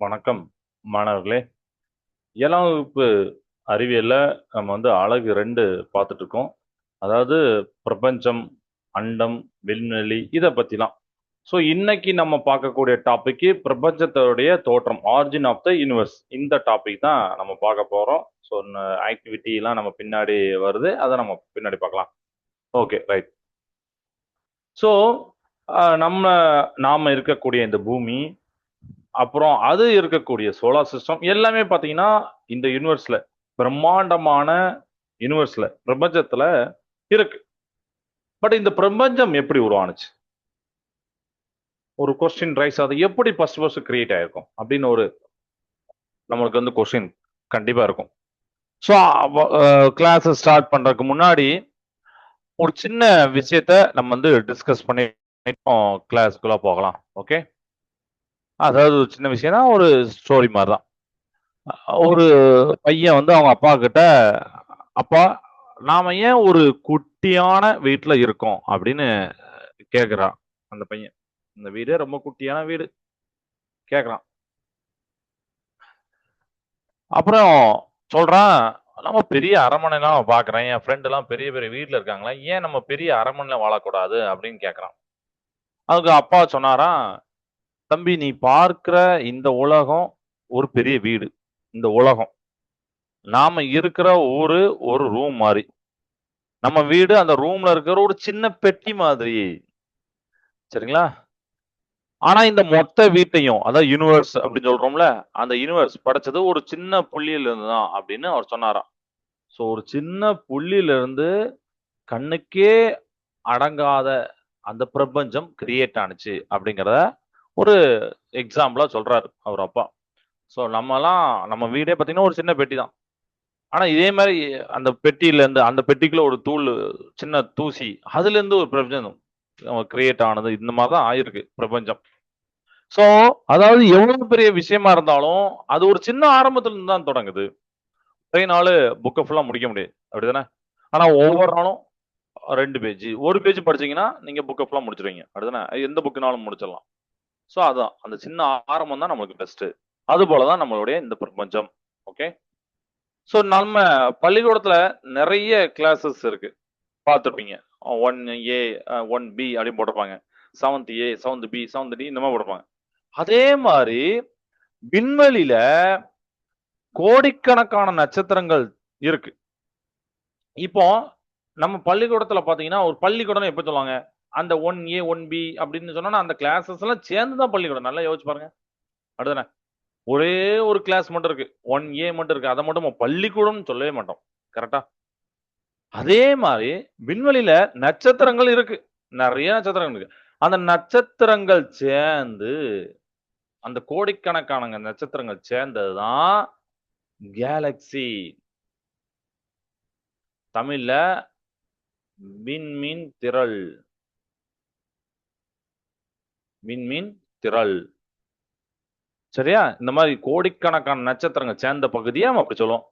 வணக்கம் மாணவர்களே. ஏழாம் வகுப்பு அறிவியலில் நம்ம வந்து அழகு ரெண்டு பார்த்துட்டு இருக்கோம். அதாவது பிரபஞ்சம் அண்டம் விண்வெளி இதை பத்திலாம். ஸோ இன்னைக்கு நம்ம பார்க்கக்கூடிய டாப்பிக்கு பிரபஞ்சத்தோடைய தோற்றம் ஆரிஜின் ஆஃப் த யூனிவர்ஸ் இந்த டாபிக் தான் நம்ம பார்க்க போறோம். ஸோ ஆக்டிவிட்டி எல்லாம் நம்ம பின்னாடி வருது. அதை நம்ம பின்னாடி பார்க்கலாம். ஓகே ரைட் ஸோ நம்ம நாம இருக்கக்கூடிய இந்த பூமி அப்புறம் அது இருக்கக்கூடிய சோலார் சிஸ்டம் எல்லாமே பார்த்தீங்கன்னா இந்த யூனிவர்ஸ்ல பிரம்மாண்டமான யூனிவர்ஸ்ல பிரபஞ்சத்துல இருக்கு. பட் இந்த பிரபஞ்சம் எப்படி உருவானுச்சு? ஒரு கொஸ்டின் ரைஸ் அது எப்படி ஃபர்ஸ்ட் ஃபர்ஸ்ட் கிரியேட் ஆயிருக்கும்? அப்படின்னு ஒரு நம்மளுக்கு வந்து கொஸ்டின் கண்டிப்பா இருக்கும். ஸோ கிளாஸை ஸ்டார்ட் பண்றதுக்கு முன்னாடி ஒரு சின்ன விஷயத்த நம்ம வந்து டிஸ்கஸ் பண்ணி கிளாஸ்க்குள்ள போகலாம். ஓகே அதாவது ஒரு சின்ன விஷயம்னா ஒரு ஸ்டோரி மாதிரி தான் ஒரு பையன் வந்து அவங்க அப்பா கிட்ட அப்பா நாம ஏன் ஒரு குட்டியான வீட்டுல இருக்கோம்? அப்படின்னு கேக்குறான் அந்த பையன். இந்த வீடு ரொம்ப குட்டியான வீடு. கேக்குறான். அப்புறம் சொல்றான் நம்ம பெரிய அரண்மனைலாம் பாக்குறேன். என் ஃப்ரெண்ட் எல்லாம் பெரிய பெரிய வீட்டுல இருக்காங்களா? ஏன் நம்ம பெரிய அரண்மனையில வாழக்கூடாது? அப்படின்னு கேக்குறான். அதுக்கு அப்பா சொன்னாராம் தம்பி நீ பார்க்கிற இந்த உலகம் ஒரு பெரிய வீடு. இந்த உலகம். நாம இருக்கிற ஒரு ஒரு ரூம் மாதிரி நம்ம வீடு அந்த ரூம்ல இருக்கிற ஒரு சின்ன பெட்டி மாதிரி. சரிங்களா? ஆனா இந்த மொத்த வீட்டையும் அதான் யூனிவர்ஸ் அப்படின்னு சொல்றோம்ல அந்த யூனிவர்ஸ் படைச்சது ஒரு சின்ன புள்ளியில இருந்து தான் அப்படின்னு அவர் சொன்னாராம். ஸோ ஒரு சின்ன புள்ளியில இருந்து கண்ணுக்கே அடங்காத அந்த பிரபஞ்சம் கிரியேட் ஆனுச்சு அப்படிங்கிறத ஒரு எக்ஸாம்பிளா சொல்றாரு அவர் அப்பா. ஸோ நம்மலாம் நம்ம வீடே பார்த்தீங்கன்னா ஒரு சின்ன பெட்டி தான். ஆனா இதே மாதிரி அந்த பெட்டியில இருந்து அந்த பெட்டிக்குள்ள ஒரு தூள் சின்ன தூசி அதுல இருந்து ஒரு பிரபஞ்சம் கிரியேட் ஆனது இந்த மாதிரி தான் ஆயிருக்கு பிரபஞ்சம். ஸோ அதாவது எவ்வளவு பெரிய விஷயமா இருந்தாலும் அது ஒரு சின்ன ஆரம்பத்துல இருந்து தான் தொடங்குது. ஒரே நாள் புக்கை ஃபுல்லா முடிக்க முடியாது. அப்படிதானே? ஆனா ஒவ்வொரு நாளும் ரெண்டு பேஜ் ஒரு பேஜ் படிச்சீங்கன்னா நீங்க புக்கை ஃபுல்லா முடிச்சிருவீங்க. அப்படிதானே? எந்த புக்குனாலும் முடிச்சிடலாம். ஸோ அதான். அந்த சின்ன ஆரம்பம் தான் நம்மளுக்கு பெஸ்ட் அது போலதான் நம்மளுடைய இந்த பிரபஞ்சம். ஓகே ஸோ நம்ம பள்ளிக்கூடத்துல நிறைய கிளாஸஸ் இருக்கு. பார்த்துருப்பீங்க. ஒன் ஏ ஒன் பி அப்படின்னு போட்டிருப்பாங்க. Seventh A seventh B seventh D இந்த மாதிரி போட்டிருப்பாங்க. அதே மாதிரி விண்வெளியில கோடிக்கணக்கான நட்சத்திரங்கள் இருக்கு. இப்போ நம்ம பள்ளிக்கூடத்துல பாத்தீங்கன்னா ஒரு பள்ளிக்கூடம் எப்ப சொல்லுவாங்க? அந்த ஒன் ஏ ஒன் பி அப்படின்னு சொன்னா அந்த கிளாஸஸ் எல்லாம் சேர்ந்து தான் பள்ளிக்கூடம். நல்லா யோசிச்சு பாருங்க. அடுத்தன ஒரே ஒரு கிளாஸ் மட்டும் இருக்கு. ஒன் ஏ மட்டும் இருக்கு. அதை மட்டும் நம்ம பள்ளிக்கூடம்னு சொல்லவே மாட்டோம். கரெக்டா அதே மாதிரி விண்வெளியில நட்சத்திரங்கள் இருக்கு. நிறைய நட்சத்திரங்கள் இருக்கு. அந்த நட்சத்திரங்கள் சேர்ந்து அந்த கோடிக்கணக்கான நட்சத்திரங்கள் சேர்ந்ததுதான் கேலக்சி தமிழ்ல விண்மீன் திரள். விண்மீன் திரள். சரியா? இந்த மாதிரி கோடிக்கணக்கான நட்சத்திரங்கள் சேர்ந்த பகுதியை நம்ம அப்படி சொல்லுவோம்.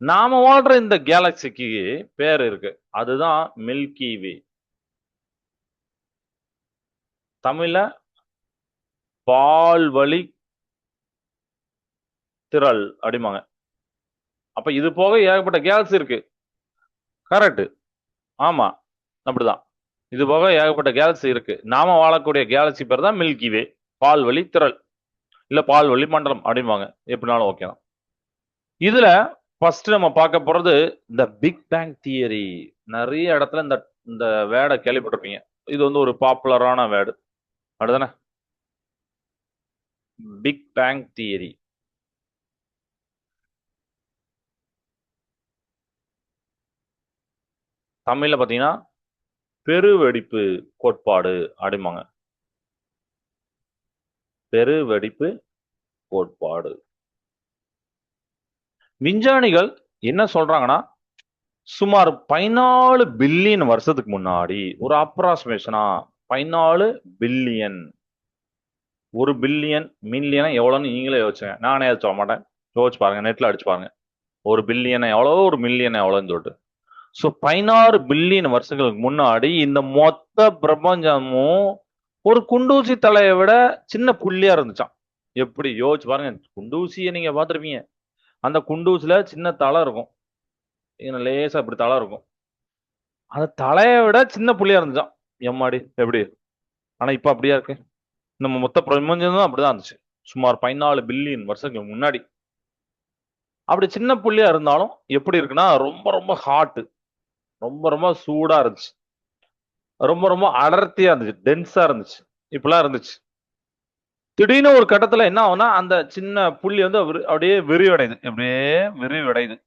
நாம வாழ்ற இந்த கேலக்சிக்கு பேர் இருக்கு. அதுதான் மில்கி வே தமிழ்ல பால்வழி திரள் அப்படிமாங்க அப்ப இது போக ஏகப்பட்ட கேலக்சி இருக்கு. கரெக்ட் ஆமா. அப்படிதான். இது போக ஏகப்பட்ட கேலக்சி இருக்கு. நாம வாழக்கூடிய கேலக்சி பேர் தான் மில்கி வே பால்வழி திரள். இல்ல பால்வழி மண்டலம் அப்படிம்பாங்க. எப்படினாலும் ஓகே தான். இதுல ஃபர்ஸ்ட் நம்ம பார்க்க போறது இந்த பிக் பேங் தியரி நிறைய இடத்துல இந்த இந்த வேடை கேள்விப்பட்டிருப்பீங்க. இது வந்து ஒரு பாப்புலரான வேர்டு அப்படிதானே? பிக் பேங் தியரி தமிழ்ல பாத்தீங்கன்னா பெருவெடிப்பு கோட்பாடு அப்படிம்பாங்க. பெருவெடிப்பு கோட்பாடு. விஞ்ஞானிகள் என்ன சொல்றாங்கன்னா சுமார் பதினாலு பில்லியன் வருஷத்துக்கு முன்னாடி ஒரு அப்ராக்சிமேஷனா பதினாலு பில்லியன் ஒரு பில்லியன் மில்லியனா எவ்வளோன்னு நீங்களே யோசிச்சுங்க. நானே சொல்ல மாட்டேன். யோசிச்சு பாருங்க நெட்ல அடிச்சு பாருங்க. ஒரு பில்லியனை எவ்வளோ ஒரு மில்லியன் எவ்வளோன்னு சொல்லிட்டு. ஸோ பதினாறு பில்லியன் வருஷங்களுக்கு முன்னாடி இந்த மொத்த பிரபஞ்சமும் ஒரு குண்டூசி தலையை விட சின்ன புள்ளியா இருந்துச்சான் எப்படி? யோசிச்சு பாருங்க குண்டூசியை நீங்க பார்த்துருப்பீங்க. அந்த குண்டூசில சின்ன தலை இருக்கும். லேசா இப்படி தலை இருக்கும். அந்த தலையை விட சின்ன புள்ளியா இருந்துச்சான் எம்மாடி எப்படி? ஆனா இப்ப அப்படியா இருக்கு? நம்ம மொத்த பிரபஞ்சமும் அப்படிதான் இருந்துச்சு. சுமார் பதினாலு பில்லியன் வருஷங்களுக்கு முன்னாடி. அப்படி சின்ன புள்ளியா இருந்தாலும் எப்படி இருக்குன்னா ரொம்ப ரொம்ப ஹாட்டு ரொம்ப ரொம்ப சூடா இருந்துச்சு. ரொம்ப ரொம்ப அடர்த்தியா இருந்துச்சு டென்ஸா இருந்துச்சு. இப்படிலாம் இருந்துச்சு. திடீர்னு ஒரு கட்டத்துல என்ன ஆகும்னா அந்த சின்ன புள்ளி வந்து அப்படியே விரிவடையுது. அப்படியே விரிவடையுது.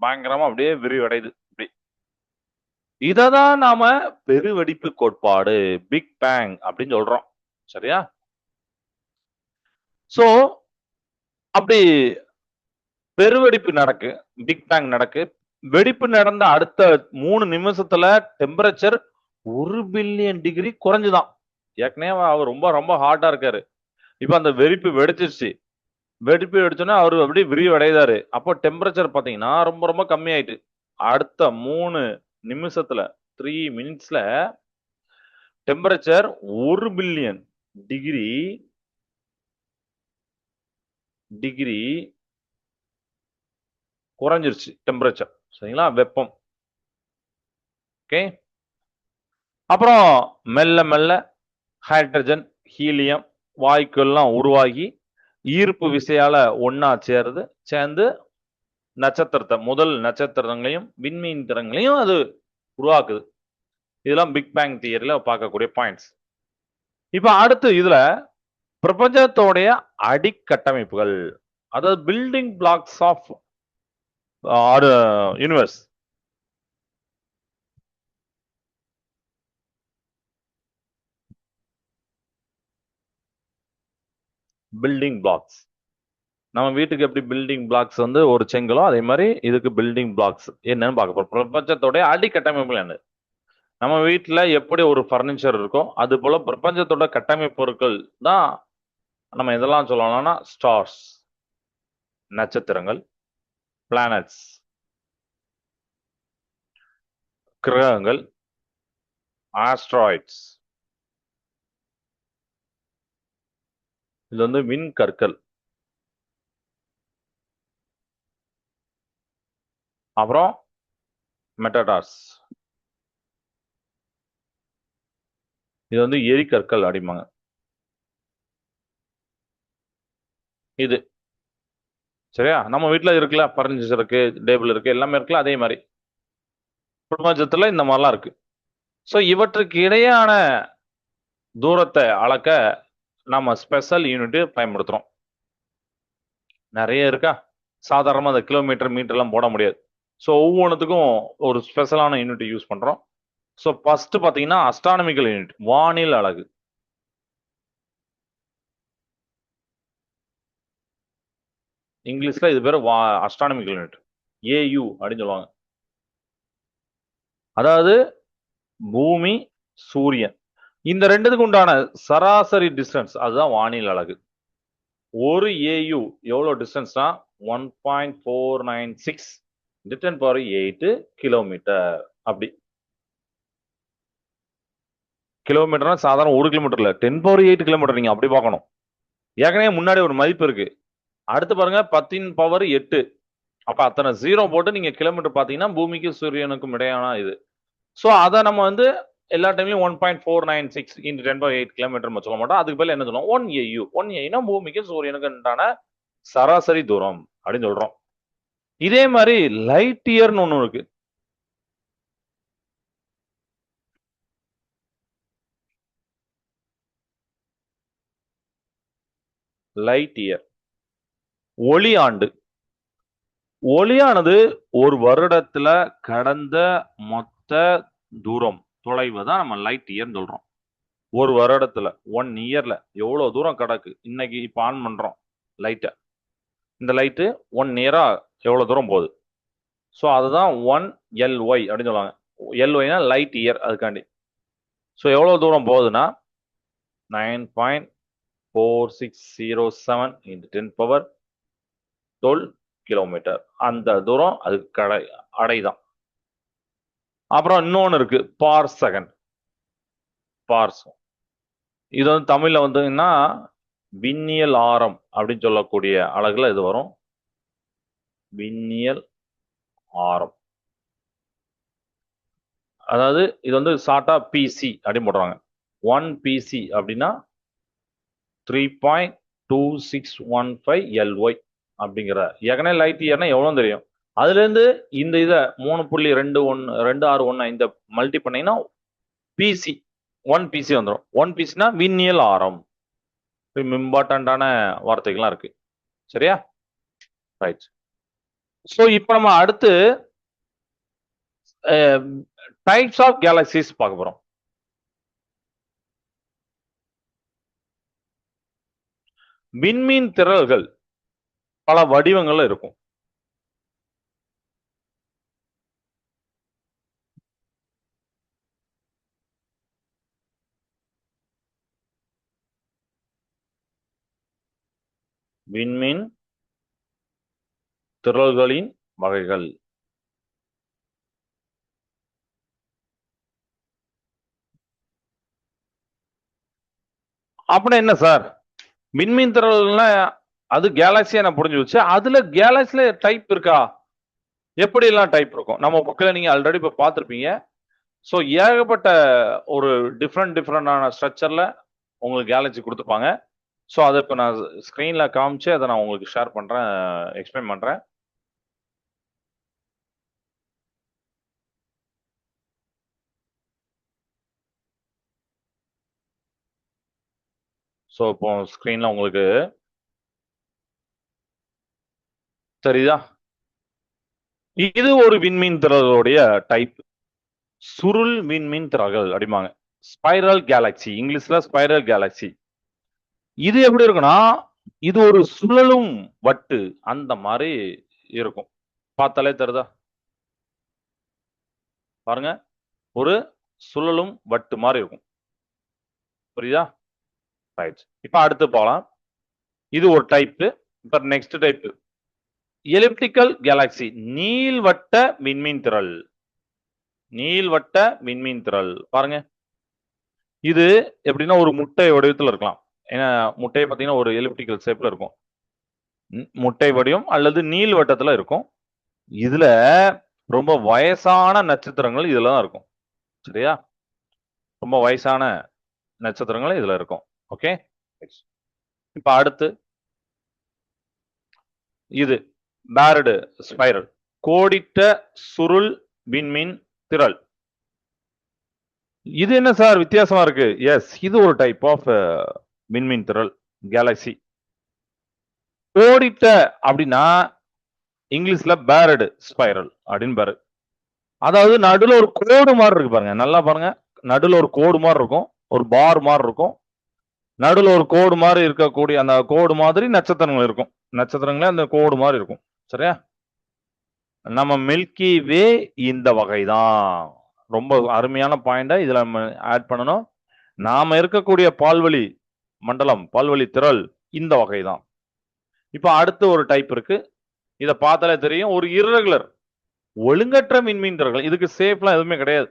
பயங்கரமா அப்படியே விரிவடையுது. இப்படி. இததான் நாம பெருவெடிப்பு கோட்பாடு பிக் பேங் அப்படின்னு சொல்றோம். சரியா? சோ அப்படி பெருவெடிப்பு நடக்கு பிக் பேங் நடக்கு வெடிப்பு நடந்த அடுத்த மூணு நிமிஷத்துல டெம்பரேச்சர் ஒரு பில்லியன் டிகிரி குறைஞ்சுதான். ஏற்கனவே அவர் ரொம்ப ரொம்ப ஹாட்டா இருக்காரு. இப்ப அந்த வெடிப்பு வெடிச்சிருச்சு. வெடிப்பு வெடிச்சோன்னா அவர் அப்படியே விரிவடைதாரு. அப்போ டெம்பரேச்சர் பாத்தீங்கன்னா ரொம்ப ரொம்ப கம்மியாயிட்டு. அடுத்த மூணு நிமிஷத்துல த்ரீ மினிட்ஸ்ல டெம்பரேச்சர் ஒரு பில்லியன் டிகிரி டிகிரி குறைஞ்சிருச்சு டெம்பரேச்சர் சரிங்களா? வெப்பம். ஓகே அப்புறம் மெல்ல மெல்ல ஹைட்ரஜன் ஹீலியம் வாயுக்கள்லாம் உருவாகி ஈர்ப்பு விசையால ஒன்னா சேருது சேர்ந்து நட்சத்திரத்தை முதல் நட்சத்திரங்களையும் விண்மீன் திறங்களையும் அது உருவாக்குது. இதெல்லாம் பிக் பேங் தியரியில பார்க்கக்கூடிய பாயிண்ட்ஸ் இப்போ அடுத்து இதுல பிரபஞ்சத்தோடைய அடிக்கட்டமைப்புகள் அதாவது building blocks of universe building blocks நம்ம வீட்டுக்கு எப்படி பில்டிங் பிளாக்ஸ் வந்து ஒரு செங்கலோ அதே மாதிரி இதுக்கு பில்டிங் பிளாக்ஸ் என்னன்னு பார்க்க போறோம். பிரபஞ்சத்தோடைய அடிக்கட்டமைப்பு என்ன? நம்ம வீட்டில் எப்படி ஒரு ஃபர்னிச்சர் இருக்கோ அது போல பிரபஞ்சத்தோட கட்டமைப்பு பொருட்கள் தான் நம்ம இதெல்லாம் சொல்லலாம்னா ஸ்டார்ஸ் நட்சத்திரங்கள். பிளானட்ஸ் கிரகங்கள். ஆஸ்ட்ராய்ட்ஸ் இது வந்து மின் கற்கள். அப்புறம் மெட்டடார்ஸ் இது வந்து எரிக்கற்கள் அப்படிம்பாங்க. இது சரியா? நம்ம வீட்டில் இருக்குல்ல பர்னிச்சர் இருக்கு டேபிள் இருக்கு எல்லாமே இருக்குல்ல அதே மாதிரி. பிரபஞ்சத்தில் இந்த மாதிரிலாம் இருக்கு. ஸோ இவற்றுக்கு இடையான தூரத்தை அளக்க நம்ம ஸ்பெஷல் யூனிட் பயன்படுத்துகிறோம் நிறைய இருக்கா? சாதாரணமாக அந்த கிலோமீட்டர் மீட்டர்லாம் போட முடியாது. ஸோ ஒவ்வொன்றுத்துக்கும் ஒரு ஸ்பெஷலான யூனிட் யூஸ் பண்ணுறோம் ஸோ ஃபஸ்ட்டு பார்த்தீங்கன்னா அஸ்ட்ரானமிக்கல் யூனிட் வானில் அழகு. இங்கிலீஷில் இது பேர் வா அஸ்ட்ரானமிக்கல் யூனிட் ஏயு அப்படின்னு சொல்லுவாங்க. அதாவது பூமி சூரியன். இந்த ரெண்டுத்துக்கு உண்டான சராசரி டிஸ்டன்ஸ் அதுதான் வானில் அழகு. ஒரு ஏயு எவ்வளோ டிஸ்டன்ஸ்னா one point four nine six ten power eight kilometre அப்படி. கிலோமீட்டர்னா சாதாரண ஒரு கிலோமீட்டர் இல்லை. டென் பவர் எயிட் கிலோமீட்டர் நீங்க அப்படி பார்க்கணும். ஏற்கனவே முன்னாடி ஒரு மதிப்பு இருக்கு. அடுத்து பாருங்க பத்தின் பவர் எட்டு. அப்ப அத்தனை ஜீரோ போட்டு நீங்க கிலோமீட்டர் பாத்தீங்கன்னா பூமிக்கும் சூரியனுக்கும் இடையான இது. ஸோ அதை நம்ம வந்து எல்லா டைம்லயும் one point four nine six into ten by eight kilometre நம்ம சொல்ல மாட்டோம். அதுக்கு பேர் என்ன சொல்லுவோம்? ஒன் ஏயு ஒன் ஏயுனா பூமிக்கும் சூரியனுக்கு உண்டான சராசரி தூரம் அப்படின்னு சொல்றோம். இதே மாதிரி லைட் இயர்னு ஒன்று இருக்கு. லைட் இயர் ஒளி ஆண்டு ஒளியானது ஒரு வருடத்துல கடந்த மொத்த தூரம் தொலைவு தான் நம்ம லைட் இயர்னு சொல்றோம். ஒரு வருடத்துல ஒன் இயர்ல எவ்வளவு தூரம் கிடக்கு? இன்னைக்கு இப்ப ஆன் பண்றோம் லைட்டை இந்த லைட்டு ஒன் இயரா எவ்வளவு தூரம் போகுது? ஸோ அதுதான் ஒன் எல்ஒய் அப்படின்னு சொல்லுவாங்க. எல்ஒய்னா லைட் இயர் அதுக்காண்டி. ஸோ எவ்வளோ தூரம் போகுதுன்னா nine point four six zero seven into ten power twelve kilometre. அந்த தூரம் அது கடை அடைதான். அப்புறம் இன்னொன்று இருக்கு பார் செகண்ட் பார்சம். இது வந்து தமிழில் வந்தீங்கன்னா விண்ணியல் ஆரம் அப்படின்னு சொல்லக்கூடிய அழகுல இது வரும். விண்ணியல் ஆரம். அதாவது இது வந்து ஷார்ட்டா பிசி அப்படின்னு போடுறாங்க. ஒன் பிசி அப்படின்னா three point two six one five LY அப்படிங்கிற. எகனல் லைட் எவ்வளோ தெரியும். அதுலேருந்து இந்த இதை மூணு புள்ளி ரெண்டு ஒன்று ரெண்டு ஆறு ஒன்று இந்த மல்டி பண்ணிங்கன்னா பிசி ஒன் பிசி வந்துடும் ஒன் பிசினா விண்ணியல் ஆரம். இம்பார்ட்டண்ட்டான வார்த்தைகள்லாம் இருக்கு. சரியா? ரைட் ஸோ இப்போ நம்ம அடுத்து டைப்ஸ் ஆஃப் கேலக்சிஸ் பார்க்க போகிறோம் விண்மீன் திரள்கள். பல வடிவங்கள்ல இருக்கும். விண்மீன் திரள்களின் வகைகள். அப்படின்னா என்ன சார்? விண்மீன் திரள்னா அது கேலக்சியா நான் புரிஞ்சு வச்சு அதுல கேலக்சில டைப் இருக்கா? எப்படி எல்லாம் டைப் இருக்கும்? நம்ம புக்கில் நீங்க ஆல்ரெடி இப்போ பார்த்துருப்பீங்க. ஸோ ஏகப்பட்ட ஒரு டிஃப்ரெண்ட் டிஃப்ரெண்டான ஸ்ட்ரக்சர்ல உங்களுக்கு கேலக்சி கொடுத்துருப்பாங்க. ஸோ அதை இப்போ நான் ஸ்க்ரீனில் காமிச்சு அதை நான் உங்களுக்கு ஷேர் பண்ணுறேன் எக்ஸ்பிளைன் பண்ணுறேன் ஸோ இப்போ ஸ்க்ரீனில் உங்களுக்கு சரிதா? இது ஒரு விண்மீன் திரளுடைய டைப் சுருள் விண்மீன் திரள்கள் அப்படிம்பாங்க. ஸ்பைரல் கேலக்சி இங்கிலீஷ்ல ஸ்பைரல் கேலக்சி இது எப்படி இருக்குன்னா இது ஒரு சுழலும் வட்டு அந்த மாதிரி இருக்கும். பார்த்தாலே தெரியுதா? பாருங்க. ஒரு சுழலும் வட்டு மாதிரி இருக்கும். புரியுதா? ரைட் இப்போ அடுத்து போகலாம் இது ஒரு டைப்பு இப்போ நெக்ஸ்ட் டைப்பு எலிப்டிக்கல் கேலாக்சி நீள்வட்ட விண்மீன் திரள். நீள்வட்ட விண்மீன் திரள். பாருங்க. இது எப்படின்னா ஒரு முட்டை வடிவத்தில் இருக்கலாம். ஏன்னா முட்டை பார்த்தீங்கன்னா ஒரு எலிப்டிக்கல் ஷேப்ல இருக்கும். முட்டை வடிவம் அல்லது நீள் வட்டத்தில் இருக்கும். இதுல ரொம்ப வயசான நட்சத்திரங்கள் இதுல தான் இருக்கும். சரியா? ரொம்ப வயசான நட்சத்திரங்கள் இதுல இருக்கும். ஓகே இப்ப அடுத்து. இது. பேரடு ஸ்பைரல் கோடிட்ட சுருள் விண்மீன் திரள். இது என்ன சார் வித்தியாசமா இருக்கு? எஸ் இது ஒரு டைப் ஆஃப் uh, விண்மீன் திரள் கேலக்சி கோடிட்ட அப்படின்னா இங்கிலீஷ்ல பேரடு ஸ்பைரல் அப்படின்னு பாரு. அதாவது நடுவில் ஒரு கோடு மாதிரி இருக்கு பாருங்க. நல்லா பாருங்க. நடுவில் ஒரு கோடு மாதிரி இருக்கும். ஒரு பார் மாதிரி இருக்கும். நடுவில் ஒரு கோடு மாதிரி இருக்கக்கூடிய அந்த கோடு மாதிரி நட்சத்திரங்கள் இருக்கும். நட்சத்திரங்களே அந்த கோடு மாதிரி இருக்கும். சரியா? நம்ம மில்கி வே இந்த வகை தான் ரொம்ப அருமையான பாயிண்டா இதுல நம்ம ஆட் பண்ணணும். நாம இருக்கக்கூடிய பால்வழி மண்டலம் பால்வழி திரள் இந்த வகை தான் இப்போ அடுத்து ஒரு டைப் இருக்கு. இதை பார்த்தாலே தெரியும். ஒரு இரகுலர் ஒழுங்கற்ற மின்மீன் இதுக்கு சேஃப்லாம் எதுவுமே கிடையாது.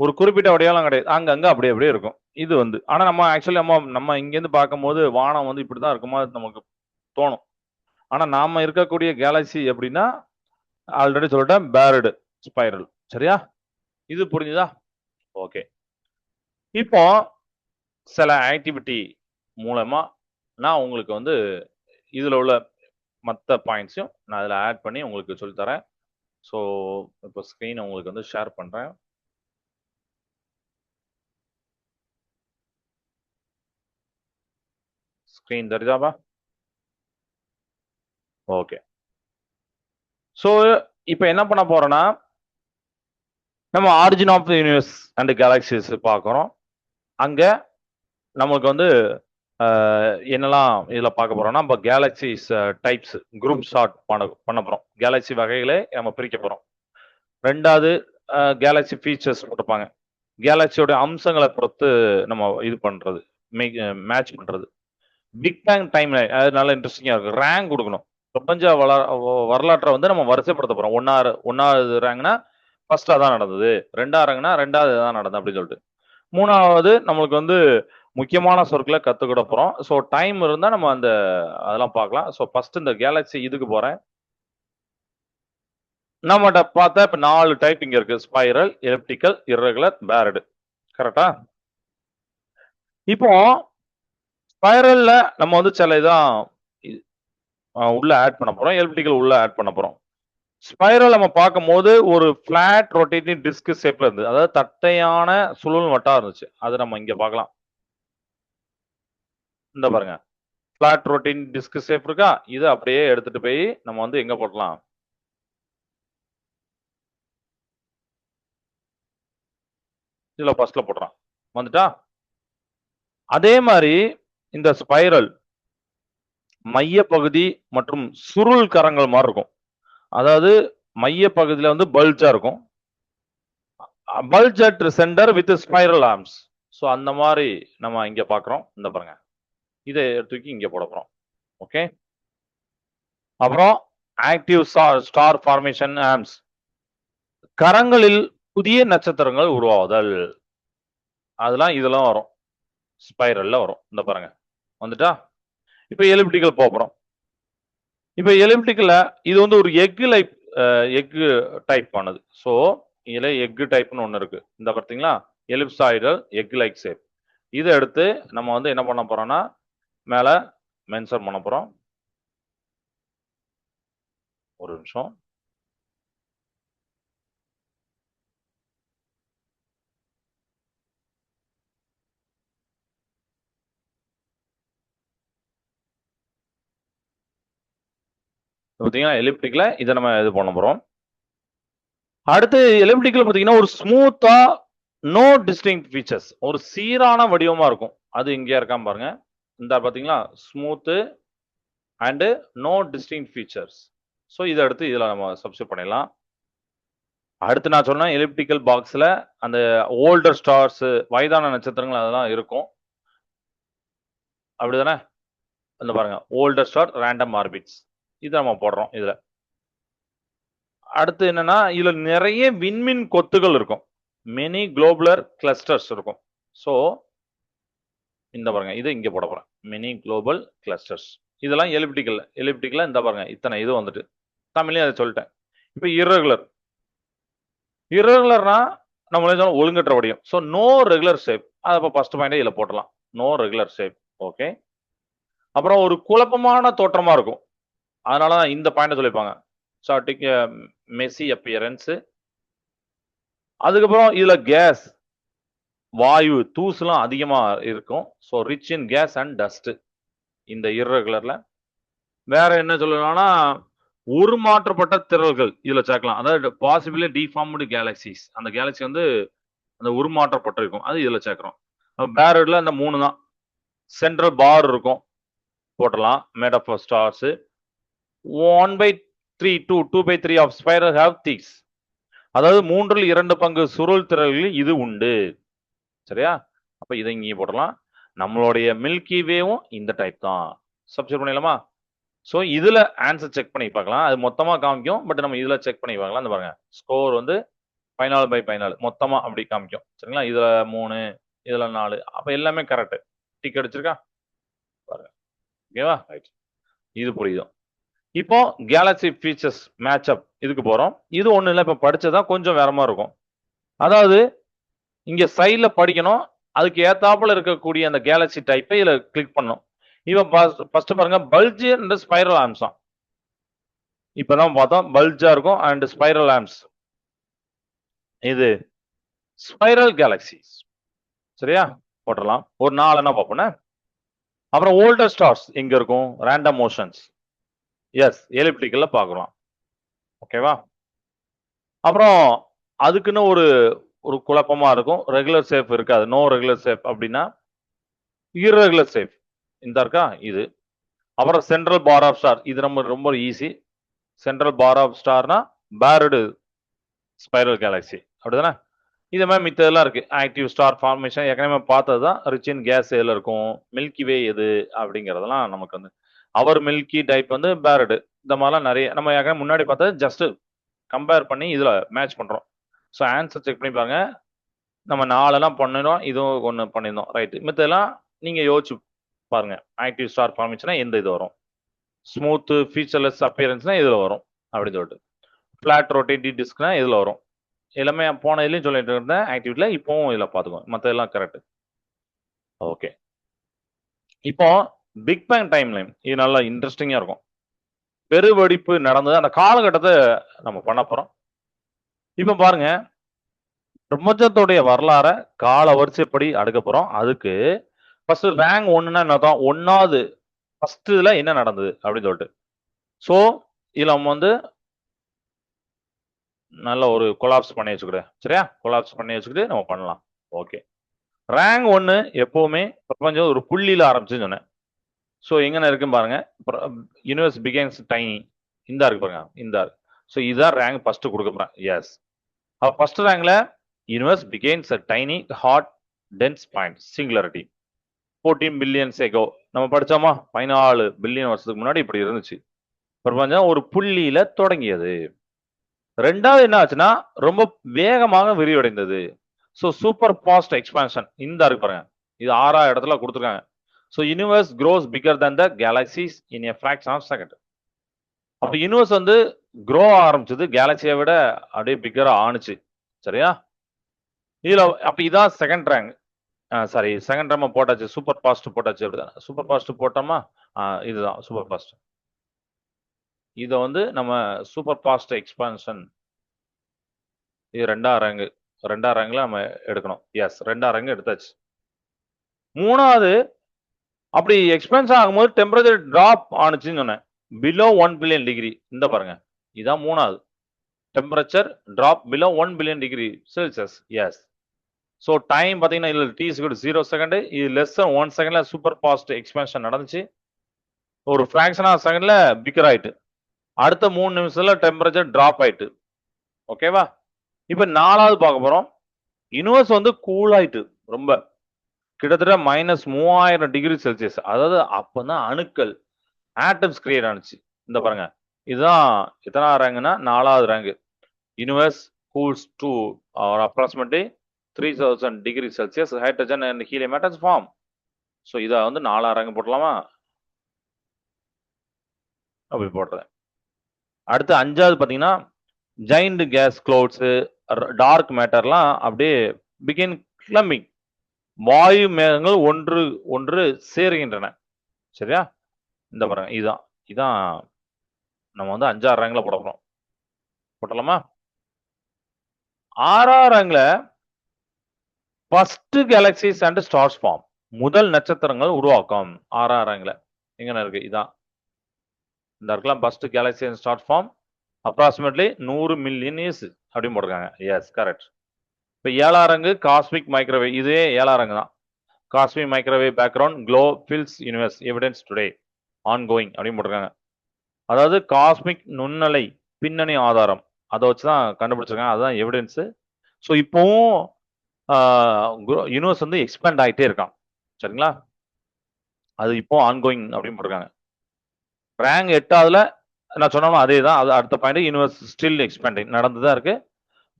ஒரு குறிப்பிட்ட வடிவெல்லாம் கிடையாது. அங்கங்க அப்படியே அப்படியே இருக்கும். இது வந்து ஆனா நம்ம ஆக்சுவலி நம்ம நம்ம இங்கேருந்து பார்க்கும்போது வானம் வந்து இப்படிதான் இருக்குமா நமக்கு தோணும். ஆனால் நாம் இருக்கக்கூடிய கேலக்சி எப்படின்னா ஆல்ரெடி சொல்லிட்டேன் பேரடு ஸ்பைரல் சரியா? இது புரிஞ்சுதா? ஓகே இப்போ சில ஆக்டிவிட்டி மூலமாக நான் உங்களுக்கு வந்து இதில் உள்ள மற்ற பாயிண்ட்ஸையும் நான் அதில் ஆட் பண்ணி உங்களுக்கு சொல்லித்தரேன். ஸோ இப்போ ஸ்க்ரீனை உங்களுக்கு வந்து ஷேர் பண்ணுறேன் ஸ்க்ரீன் தெரியுதாப்பா ஓகே ஸோ இப்போ என்ன பண்ண போறோம்னா நம்ம origin of the universe and galaxies பார்க்குறோம் அங்கே நமக்கு வந்து என்னெல்லாம் இதில் பார்க்க போகிறோம்னா நம்ம கேலக்சிஸ் டைப்ஸ் குரூப் ஷார்ட் பண்ண பண்ண போகிறோம் கேலக்சி வகைகளை நம்ம பிரிக்க போகிறோம் ரெண்டாவது கேலக்சி ஃபீச்சர்ஸ் போட்டிருப்பாங்க. கேலக்சியோட அம்சங்களை பொறுத்து நம்ம இது பண்ணுறது மேட்ச் பண்ணுறது பிக் பேங் டைம் அது நல்லா இன்ட்ரெஸ்டிங்காக இருக்கும் ரேங்க் கொடுக்கணும். பிரபஞ்ச வள வரலாற்றை வந்து நம்ம வரிசைப்படுத்த போறோம். ஒன்னாறு ஒன்னாவது ரேங்க்னா ஃபர்ஸ்டா அதான் நடந்தது. ரெண்டாவது ரேங்க்னா ரெண்டாவது தான் நடந்தது அப்படின்னு சொல்லிட்டு. மூணாவது நம்மளுக்கு வந்து முக்கியமான சொற்களை கத்துக்கிட போகிறோம் ஸோ டைம் இருந்தால் நம்ம அந்த அதெல்லாம் பார்க்கலாம். ஸோ ஃபர்ஸ்ட் இந்த கேலக்ஸி இதுக்கு போகிறேன் நம்மகிட்ட பார்த்தா இப்போ நாலு டைப் இங்கே இருக்குது ஸ்பைரல் எலிப்டிக்கல் இரகுலர் பேரடு கரெக்டா இப்போ ஸ்பைரலில் நம்ம வந்து சில இதான் உள்ள ஆட் பண்ண போறோம். எலிப்டிக்கல் உள்ள ஆட் பண்ண போறோம். ஸ்பைரல் நம்ம பார்க்கும்போது ஒரு ஃபிளாட் ரொட்டேட்டிங் டிஸ்க் ஷேப்ல இருந்து அதாவது தட்டையான சுழல் வட்டா இருந்துச்சு. அதை நம்ம இங்க பார்க்கலாம். இந்த பாருங்க. ஃபிளாட் ரொட்டேட்டிங் டிஸ்க் ஷேப் இருக்கா? இதை அப்படியே எடுத்துட்டு போய் நம்ம வந்து எங்க போடலாம்? இதுல ஃபர்ஸ்ட்ல போடுறான் வந்துட்டா? அதே மாதிரி இந்த ஸ்பைரல் மையப்பகுதி மற்றும் சுருள் கரங்கள் மாதிரி இருக்கும். அதாவது மையப்பகுதியில் வந்து பல்ஜா இருக்கும். Bulge at centre with spiral arms so அந்த மாதிரி நம்ம இங்கே பார்க்குறோம் இந்த பாருங்க. இதை தூக்கி இங்கே போட போகிறோம் ஓகே அப்புறம் active star star formation arms கரங்களில் புதிய நட்சத்திரங்கள் உருவாவதல். அதெல்லாம் இதெல்லாம் வரும். ஸ்பைரல்ல வரும். இந்த பாருங்க. வந்துட்டா? இப்போ எலிப்டிக்கல் போகிறோம் இப்போ எலிப்டிக்கல்ல இது வந்து ஒரு எக்கு லைப் எக்கு டைப் ஆனது. ஸோ இதில் எக்கு டைப்னு ஒன்று இருக்குது இந்த பார்த்தீங்களா எலிப்சாய்டல் எக் லைக் ஷேப் இதை எடுத்து நம்ம வந்து என்ன பண்ண போகிறோன்னா மேலே மென்ஷன் பண்ண போகிறோம் ஒரு நிமிஷம். பார்த்தீங்கன்னா எலிப்டிக்கில் இதை நம்ம இது பண்ண போகிறோம் அடுத்து எலிப்டிக்கில் பார்த்தீங்கன்னா ஒரு ஸ்மூத்தா நோ டிஸ்டிங் ஃபீச்சர்ஸ் ஒரு சீரான வடிவமா இருக்கும். அது இங்கே இருக்காம பாருங்க. இந்த பார்த்தீங்களா smooth and no distinct features so இதை அடுத்து இதில் நம்ம சப்ஸ்டியூட் பண்ணிடலாம். அடுத்து நான் சொன்னேன் எலிப்டிக்கல் பாக்ஸில் அந்த ஓல்டர் ஸ்டார்ஸு வயதான நட்சத்திரங்கள் அதெல்லாம் இருக்கும். அப்படி தானே இந்த பாருங்க. ஓல்டர் ஸ்டார் ரேண்டம் ஆர்பிட்ஸ் இதை நம்ம போடுறோம் இதில். அடுத்து என்னன்னா இதில் நிறைய விண்மின் கொத்துகள் இருக்கும். மெனி குளோபுலர் கிளஸ்டர்ஸ் இருக்கும். ஸோ இந்த பாருங்க இது இங்கே போட போகிறேன் மினி குளோபல் கிளஸ்டர்ஸ் இதெல்லாம் எலிப்டிக்கல் எலிப்டிக்கலாக இந்த பாருங்க இத்தனை இது வந்துட்டு. தமிழையும் அதை சொல்லிட்டேன். இப்போ இரகுலர் இரகுலர்னா நம்மளே சொல்ல ஒழுங்கற்ற வடிவம். ஸோ நோ ரெகுலர் ஷேப் அதை இப்போ ஃபர்ஸ்ட் பாயிண்டே இதில் போடலாம் நோ ரெகுலர் ஷேப் ஓகே அப்புறம் ஒரு குழப்பமான தோற்றமாக இருக்கும். அதனால தான் இந்த பாயிண்ட் சொல்லியிருப்பாங்க. ஸ்டார்டிங் மெஸ்ஸி அப்பியரன்ஸு அதுக்கப்புறம் இதில் கேஸ் வாயு தூசுலாம் அதிகமாக இருக்கும். So rich in gas and dust இந்த இரகுலர்ல வேற என்ன சொல்லலாம்னா உருமாற்றப்பட்ட திரள்கள் இதில் சேர்க்கலாம். அதாவது பாசிபிளி டிஃபார்ம்டு கேலக்சிஸ் அந்த கேலக்சி வந்து அந்த உருமாற்றப்பட்டிருக்கும் அது இதில் சேர்க்குறோம். பேரடில் அந்த மூணு தான். சென்ட்ரல் பார் இருக்கும். போட்டலாம். Made of stars one by three two two by three of spiral have தீக்ஸ் அதாவது மூன்றில் இரண்டு பங்கு சுருள் திரள்களில் இது உண்டு. சரியா? அப்போ இதை இங்கே போடலாம். நம்மளுடைய மில்கி வேவும் இந்த டைப் தான். சப்ஸ்டியூட் பண்ணிடலாமா? ஸோ இதில் ஆன்சர் செக் பண்ணி பார்க்கலாம். அது மொத்தமாக காமிக்கும் பட் நம்ம இதில் செக் பண்ணி பார்க்கலாம். இந்த பாருங்க. ஸ்கோர் வந்து பதினாலு பை பதினாலு மொத்தமாக அப்படி காமிக்கும். சரிங்களா? இதில் மூணு இதில் நாலு. அப்போ எல்லாமே கரெக்டு டிக் அடிச்சிருக்கா? பாருங்க. ஓகேவா ரைட் இது புரியுதும் இப்போ கேலக்ஸி ஃபீச்சர்ஸ் மேட்சப் இதுக்கு போகிறோம் இது ஒன்றும் இல்லை இப்போ படித்ததான் கொஞ்சம் வேறமாக இருக்கும். அதாவது இங்கே சைடில் படிக்கணும். அதுக்கு ஏத்தாப்புல இருக்கக்கூடிய அந்த கேலக்ஸி டைப்பை இதில் கிளிக் பண்ணணும். இவன் ஃபர்ஸ்ட் பாருங்க பல்ஜ் அண்ட் ஸ்பைரல் ஆம்ஸ் தான் பார்த்தோம் பல்ஜா இருக்கும் அண்ட் ஸ்பைரல் ஆம்ஸ் இது ஸ்பைரல் கேலக்சிஸ் சரியா? போட்டுடலாம். ஒரு நாலு என்ன பார்ப்போம் அப்புறம் ஓல்டர் ஸ்டார்ஸ் எங்கே இருக்கும்? ரேண்டம் மோஷன்ஸ் எஸ் எலிப்டிக்கல்ல பார்க்கலாம் ஓகேவா அப்புறம் அதுக்குன்னு ஒரு ஒரு குழப்பமா இருக்கும். ரெகுலர் சேஃப் இருக்காது. நோ ரெகுலர் சேஃப் அப்படின்னா இர்ரெகுலர் சேஃப் இந்த இருக்கா? இது. அப்புறம் சென்ட்ரல் பார் ஆஃப் ஸ்டார் இது நம்ம ரொம்ப ஈஸி சென்ட்ரல் பார் ஆஃப் ஸ்டார்னா பேரடு ஸ்பைரல் கேலக்சி அப்படிதானே? இது மாதிரி மித்ததெல்லாம் இருக்குது ஆக்டிவ் ஸ்டார் ஃபார்மேஷன் ஏற்கனவே பார்த்தது தான் ரிச் இன் கேஸ் எதில் இருக்கும்? மில்கி வே எது? அப்படிங்கிறதெல்லாம் நமக்கு வந்து அவர் மில்கி டைப் வந்து பேரடு இந்த மாதிரிலாம் நிறைய நம்ம ஏற்கனவே முன்னாடி பார்த்தது ஜஸ்ட் கம்பேர் பண்ணி இதில் மேட்ச் பண்ணுறோம் ஸோ ஆன்சர் செக் பண்ணி பாருங்க. நம்ம நாலெல்லாம் பண்ணிடும் இதுவும் ஒன்று பண்ணியிருந்தோம். ரைட்டு மித்தெல்லாம் நீங்கள் யோசிச்சு பாருங்க. ஆக்டிவ் ஸ்டார் ஃபார்மேஷனா எந்த இது வரும்? ஸ்மூத்து ஃபீச்சர்லெஸ் அப்பியரன்ஸ்னா இதில் வரும் அப்படின்னு சொல்லிட்டு. ஃபிளாட் ரொட்டேட்டி டிஸ்க்னா இதில் வரும். எல்லாமே போன இதுலேயும் சொல்லிட்டு இருந்தேன். ஆக்டிவிட்டியில் இப்போவும் இதில் பார்த்துக்கோங்க. மற்றதெல்லாம் எல்லாம் கரெக்ட் ஓகே இப்போ பிக் பேங் டைம் லைன் இது நல்லா இன்ட்ரெஸ்டிங்காக இருக்கும். பெருவெடிப்பு நடந்தது. அந்த காலகட்டத்தை நம்ம பண்ண போகிறோம் இப்போ பாருங்க. பிரபஞ்சத்துடைய வரலாறை கால வரிசைப்படி அடுக்க போகிறோம் அதுக்கு ஃபர்ஸ்ட் ரேங்க் ஒன்றுன்னா என்ன தான் ஒன்றாவது ஃபர்ஸ்ட் இதில் என்ன நடந்தது? அப்படின்னு சொல்லிட்டு. ஸோ இதில் நம்ம வந்து நல்ல ஒரு கொலாப்ஸ் பண்ணி வச்சுக்கிட்டு சரியா? கொலாப்ஸ் பண்ணி வச்சுக்கிட்டு நம்ம பண்ணலாம். ஓகே ரேங்க் ஒன்று எப்போவுமே பிரபஞ்சம் ஒரு புள்ளியில் ஆரம்பிச்சுன்னு சொன்னேன். ஸோ எங்கே இருக்குன்னு பாருங்க. யூனிவர்ஸ் பிகேன்ஸ் டைனி இந்த இருக்கு பாருங்க. இந்த ஸோ இதுதான் ரேங்க் ஃபர்ஸ்ட் கொடுக்க போறேன். எஸ் அப்போ first ரேங்க்ல universe begins a tiny hot dense point singularity fourteen billions sago நம்ம படிச்சோமா? பதினாலு பில்லியன் வருஷத்துக்கு முன்னாடி இப்படி இருந்துச்சு. பிரபஞ்சம் ஒரு புள்ளியில தொடங்கியது. ரெண்டாவது என்ன ஆச்சுன்னா ரொம்ப வேகமாக விரிவடைந்தது. ஸோ சூப்பர் ஃபாஸ்ட் எக்ஸ்பான்ஷன் இந்த இருக்கு பாருங்க. இது ஆறாவது இடத்துல கொடுத்துருக்காங்க. So universe grows bigger than the galaxies in a fraction of second அப்போ யூனிவர்ஸ் வந்து க்ரோ ஆரம்பிச்சது கேலக்சியை விட அப்படியே பிக்கராக ஆணுச்சு. சரியா? இதில் அப்போ இதான் second rank sorry second rank போட்டாச்சு சூப்பர் ஃபாஸ்ட் போட்டாச்சு அப்படிதான்? சூப்பர் ஃபாஸ்ட் போட்டோமா? இதுதான் சூப்பர் ஃபாஸ்ட் இதை வந்து நம்ம சூப்பர் ஃபாஸ்ட் எக்ஸ்பான்ஷன் இது ரெண்டாம் ரேங்கு ரெண்டாம் ரேங்கில் நம்ம எடுக்கணும். எஸ் ரெண்டாம் ரேங்கு எடுத்தாச்சு. மூணாவது அப்படி எக்ஸ்பென்ஸ் ஆகும்போது டெம்பரேச்சர் டிராப் ஆனுச்சுன்னு சொன்னேன். பிலோ ஒன் பில்லியன் டிகிரி இந்த பாருங்க. இதான் மூணாவது. Temperature drop below one billion degree Celsius yes so time பார்த்தீங்கன்னா இதில் டி ஜீரோ செகண்டு இது லெஸ் தன் ஒன் செகண்டில் சூப்பர் ஃபாஸ்ட் எக்ஸ்பென்ஷன் நடந்துச்சு. ஒரு ஃப்ராக்ஷன் ஆஃப் செகண்டில் பிக்கர் ஆயிட்டு. அடுத்த மூணு நிமிஷத்தில் டெம்பரேச்சர் ட்ராப் ஆயிட்டு. ஓகேவா இப்போ நாலாவது பார்க்க போகிறோம் யூனிவர்ஸ் வந்து கூல் ஆயிட்டு ரொம்ப. கிட்டத்தட்ட மைனஸ் மூவாயிரம் டிகிரி செல்சியஸ் அதாவது அப்பதான் அணுக்கள் ஆட்டம்ஸ் கிரியேட் ஆனுச்சு. இந்த பாருங்க. இதுதான் எத்தனாவது ரேங்குனா நாலாவது rank universe cools to approximately three thousand degree Celsius hydrogen and helium atoms form so இதை வந்து நாலாவது ரேங்கு போடலாமா அப்படி போடுறேன் அடுத்து அஞ்சாவது பார்த்தீங்கன்னா ஜைண்ட் கேஸ் க்ளவுட்ஸு டார்க் மேட்டர்லாம் அப்படியே பிகின் கிளம்பிங் வாயு மேகங்கள் ஒன்று ஒன்று சேருகின்றன. சரியா? இந்த பாருங்க இதுதான் இதான் நம்ம வந்து அஞ்சாறு ரேங்க்ல போட போறோம். போட்டலாமா? ஆறாம் ரேங்க்ல first galaxies and stars form முதல் நட்சத்திரங்கள் உருவாக்கம். ஆறாம் ரேங்க்ல. எங்க இருக்கு? இதான். இந்த இருக்கலாம் first galaxy and start form approximately நூறு மில்லியன் இயர்ஸ் அப்படின்னு போட்டிருக்காங்க. எஸ் கரெக்ட் இப்போ ஏழாரங்கு காஸ்மிக் மைக்ரோவேவ் இதே ஏழாரங்கு தான். Cosmic microwave background glow fills universe evidence today ongoing அப்படின்னு போட்டிருக்காங்க. அதாவது காஸ்மிக் நுண்ணலை பின்னணி ஆதாரம் அதை வச்சு தான் கண்டுபிடிச்சிருக்காங்க. அதுதான் எவிடன்ஸு ஸோ இப்போவும் யூனிவர்ஸ் வந்து எக்ஸ்பேண்ட் ஆகிட்டே இருக்கான். சரிங்களா? அது இப்போ ஆன்கோயிங் அப்படின்னு போட்டிருக்காங்க. ரேங்க் எட்டாவதுல நான் சொன்னாலும் அதே தான் அது அடுத்த பாயிண்ட் யூனிவர்ஸ் ஸ்டில் எக்ஸ்பேண்டிங் நடந்து தான் இருக்குது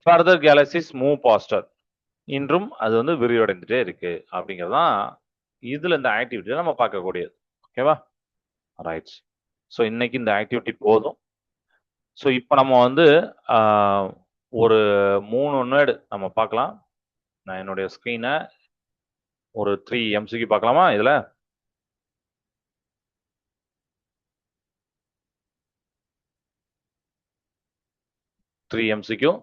ஃபர்தர் கேலக்சிஸ் மூவ் பாஸ்டர் இன்றும் அது வந்து விரிவடைந்துட்டே இருக்கு. அப்படிங்கிறது தான் இதில் இந்த ஆக்டிவிட்டியை நம்ம பார்க்கக்கூடியது. ஓகேவா ரைட் ஸோ இன்னைக்கு இந்த ஆக்டிவிட்டி போதும். ஸோ இப்போ நம்ம வந்து ஒரு மூணு ஒன்னேடு நம்ம பார்க்கலாம். நான் என்னுடைய ஸ்க்ரீனை ஒரு த்ரீ எம்சிக்கு பார்க்கலாமா இதில்? Three எம்சிக்கும்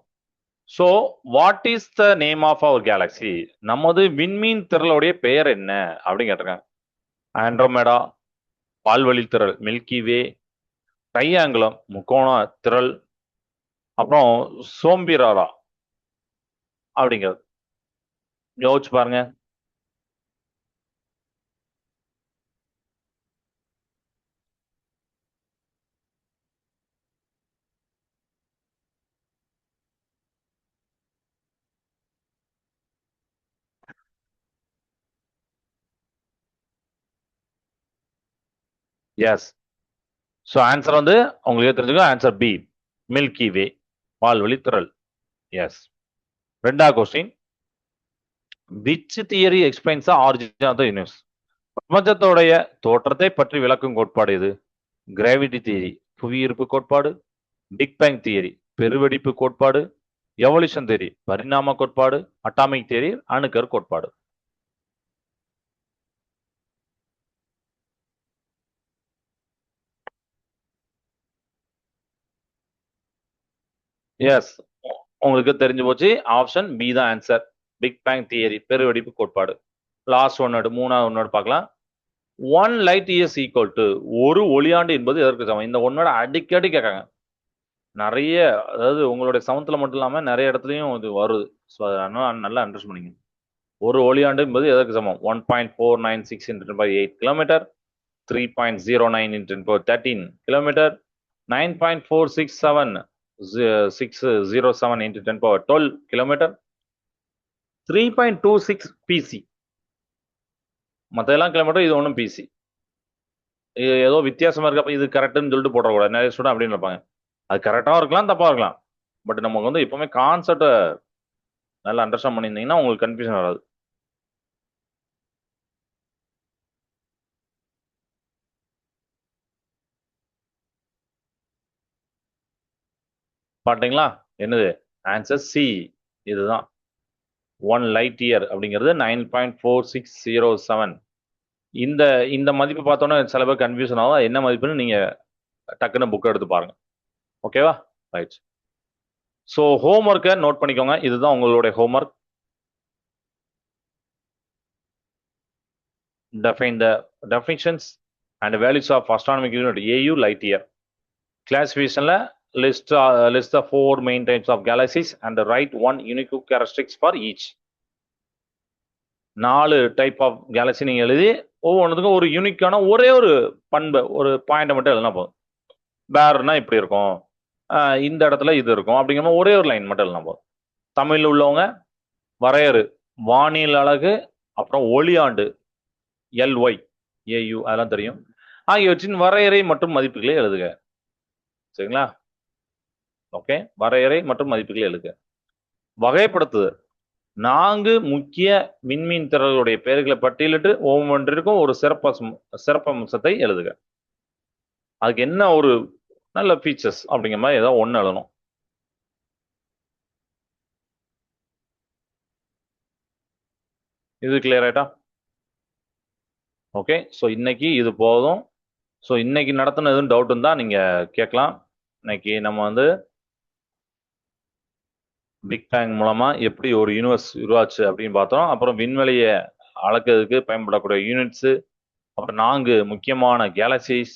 so what is the name of our galaxy நமது விண்மீன் திரளுடைய பெயர் என்ன? அப்படின்னு கேட்டிருக்காங்க. ஆண்ட்ரோமேடா பால்வழி திரள் மில்கி வே ட்ரையாங்குளம் முக்கோண திரள் அப்புறம் சோம்பிராரா அப்படிங்கிறது. யோசிச்சு பாருங்க. எஸ் ஸோ ஆன்சர் வந்து உங்களுக்கு தெரிஞ்சுக்கோ ஆன்சர் பி மில்கி வே பால்வழி திரள். எஸ் ரெண்டாவது question which theory explains origin of the universe பிரபஞ்சத்தோடைய தோற்றத்தை பற்றி விளக்கும் கோட்பாடு இது கிராவிட்டி தியரி புவியீர்ப்பு கோட்பாடு. பிக் பேங் தியரி பெருவெடிப்பு கோட்பாடு. எவல்யூஷன் தியரி பரிணாம கோட்பாடு. அட்டாமிக் தியரி அணுக்கர் கோட்பாடு. எஸ் உங்களுக்கு தெரிஞ்சு போச்சு. ஆப்ஷன் பி தான் ஆன்சர் பிக் பேங் தியரி பெருவெடிப்பு கோட்பாடு. லாஸ்ட் ஒன்னோட மூணாவது ஒன்னோடு பார்க்கலாம். One light years equal to ஒரு ஒளியாண்டு என்பது எதற்கு சமம்? இந்த ஒன்னோட அடிக்கடி கேட்காங்க. நிறைய அதாவது உங்களுடைய சமத்தில் மட்டும் இல்லாமல் நிறைய இடத்துலையும் இது வருது. ஸோ அதனால நல்லா அண்டர்ஸ்ட் பண்ணிங்க ஒரு ஒளியாண்டு என்பது எதற்கு சமம்? One point four nine six into ten by eight kilometer three point zero nine into ten by thirteen kilometer nine point four six seven six zero seven into ten power twelve kilometer three point two six PC மற்றெல்லாம் kilometer இது ஒன்றும் PC இது ஏதோ வித்தியாசமாக இருக்கப்ப இது கரெக்டுன்னு சொல்லிட்டு போடக்கூடாது நிறைய ஸ்டூடெண்ட் அப்படின்னு இருப்பாங்க. அது கரெக்டாகவும் இருக்கலாம் தப்பாக இருக்கலாம். பட் நமக்கு வந்து எப்போவுமே கான்செப்டை நல்லா அண்டர்ஸ்டாண்ட் பண்ணியிருந்தீங்கன்னா உங்களுக்கு கன்ஃபியூஷன் வராது. பாத்தீங்களா என்னது? ஆன்சர் சி இதுதான். ஒன் லைட் இயர் அப்படிங்கிறது nine point four six zero seven இந்த இந்த மதிப்பு பார்த்தோன்னா சில பேர் கன்ஃபியூஷன் ஆகும். என்ன மதிப்புன்னு நீங்கள் டக்குன்னு புக் எடுத்து பாருங்க. ஓகேவா ரைட் ஸோ ஹோம் ஒர்க்கை நோட் பண்ணிக்கோங்க. இதுதான் உங்களுடைய home work define the definitions and values of unit unit AU light year. List uh, list the four main types of galaxies and write one unique characteristics for each. நாலு type of galaxy நீங்க எழுதி ஒவ்வொன்றுத்துக்கும் ஒரு யூனிக்கான ஒரே ஒரு பண்பு ஒரு பாயிண்ட் மட்டும் எழுதினா போதும். பேர்னா இப்படி இருக்கும். இந்த இடத்துல இது இருக்கும். அப்படிங்கிற மாதிரி ஒரே ஒரு லைன் மட்டும் எழுதினா போதும். தமிழ் உள்ளவங்க வரையறு வானியல் அழகு அப்புறம் ஒளியாண்டு எல்ஒய் ஏயு அதெல்லாம் தெரியும். ஆகியவற்றின் வரையறை மற்றும் மதிப்புகளை எழுதுக. சரிங்களா? ஓகே வரையறை மற்றும் மதிப்புகளை எழுதுக. வகைப்படுத்துதல். நான்கு முக்கிய விண்மீன் திரள்களுடைய பெயர்களை பட்டியலிட்டு ஒவ்வொன்றிற்கும் ஒரு சிறப்பம் சிறப்பம்சத்தை எழுதுக. அதுக்கு என்ன ஒரு நல்ல ஃபீச்சர்ஸ் அப்படிங்கிற மாதிரி ஏதாவது ஒன்று எழுதணும். இது கிளியர் ஆயிட்டா? ஓகே ஸோ இன்னைக்கு இது போதும். ஸோ இன்னைக்கு நடத்தின எதுவும் டவுட் இருந்தால் நீங்கள் கேட்கலாம். இன்னைக்கு நம்ம வந்து பிக் பேங் மூலமாக எப்படி ஒரு யூனிவர்ஸ் உருவாச்சு அப்படின்னு பார்த்தோம். அப்புறம் விண்வெளியை அளக்கிறதுக்கு பயன்படக்கூடிய யூனிட்ஸு அப்புறம் நான்கு முக்கியமான கேலக்சிஸ்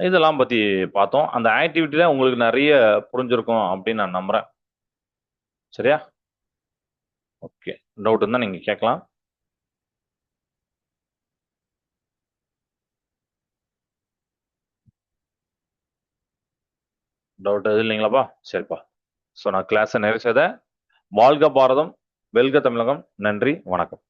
இதெல்லாம் பற்றி பார்த்தோம். அந்த ஆக்டிவிட்டியில் உங்களுக்கு நிறைய புரிஞ்சிருக்கும் அப்படின்னு நான் நம்புகிறேன் சரியா? ஓகே டவுட் இருந்தால் நீங்கள் கேட்கலாம். டவுட் எதுவும் இல்லைங்களாப்பா? சரிப்பா. ஸோ நான் கிளாஸை நிறைச்சதை வாழ்க பாரதம். வெல்க தமிழகம். நன்றி. வணக்கம்.